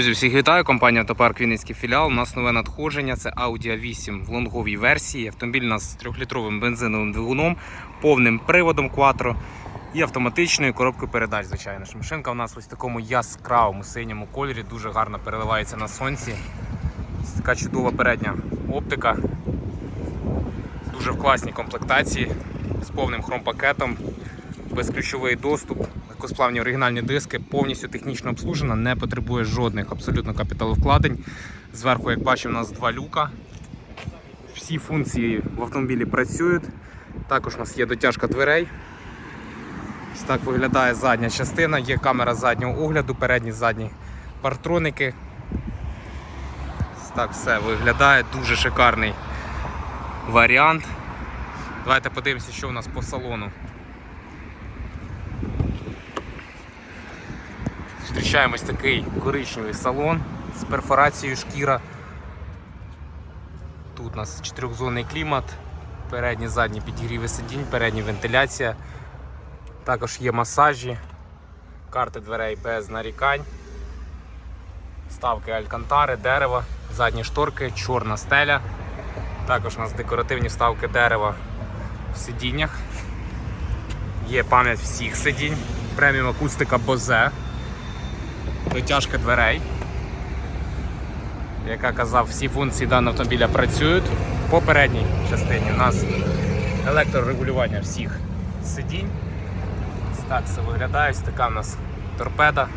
Друзі, всіх вітаю. Компанія Автопарк Вінницький філіал. У нас нове надходження. Це Audi A8 в лонговій версії. Автомобіль у нас з 3-літровим бензиновим двигуном, повним приводом Quattro і автоматичною коробкою передач. Звичайно ж. Машинка у нас ось в такому яскравому синьому кольорі, дуже гарно переливається на сонці. Ось Така чудова передня оптика. Дуже в класній комплектації з повним хромпакетом, безключовий доступ, легкосплавні оригінальні диски, повністю технічно обслужена, не потребує жодних абсолютно капіталовкладень. Зверху, як бачимо, у нас два люка. Всі функції в автомобілі працюють. Також у нас є дотяжка дверей. Ось так виглядає задня частина, є камера заднього огляду, передні задні партроники. Ось так все виглядає, дуже шикарний варіант. Давайте подивимося, що у нас по салону. Зустрічаємо ось такий коричневий салон з перфорацією шкіра. Тут у нас чотирьохзонний клімат, передні задні підігріви сидінь, передня вентиляція. Також є масажі, карти дверей без нарікань, ставки алькантари, дерева, задні шторки, чорна стеля. Також у нас декоративні вставки дерева в сидіннях. Є пам'ять всіх сидінь, преміум акустика Bose дотяжка дверей. Як я казав, всі функції даного автомобіля працюють. По передній частині у нас електрорегулювання всіх сидінь. Так все виглядає. Ось така у нас торпеда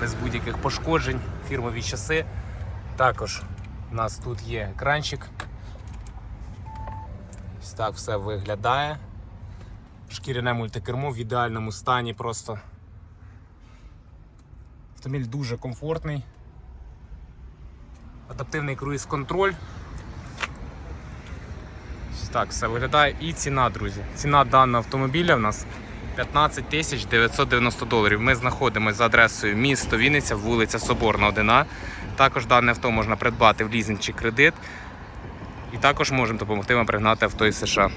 без будь-яких пошкоджень, фірмові часи. Також у нас тут є екранчик. Ось так все виглядає. Шкіряне мультикермо в ідеальному стані просто. Автомобіль дуже комфортний. Адаптивний круїз-контроль. Так, все виглядає. І ціна, друзі. Ціна даного автомобіля в нас 15 тисяч 990 доларів. Ми знаходимося за адресою місто Вінниця, вулиця Соборна 1А. Також дане авто можна придбати в лізинг чи кредит. І також можемо допомогти вам пригнати авто із США.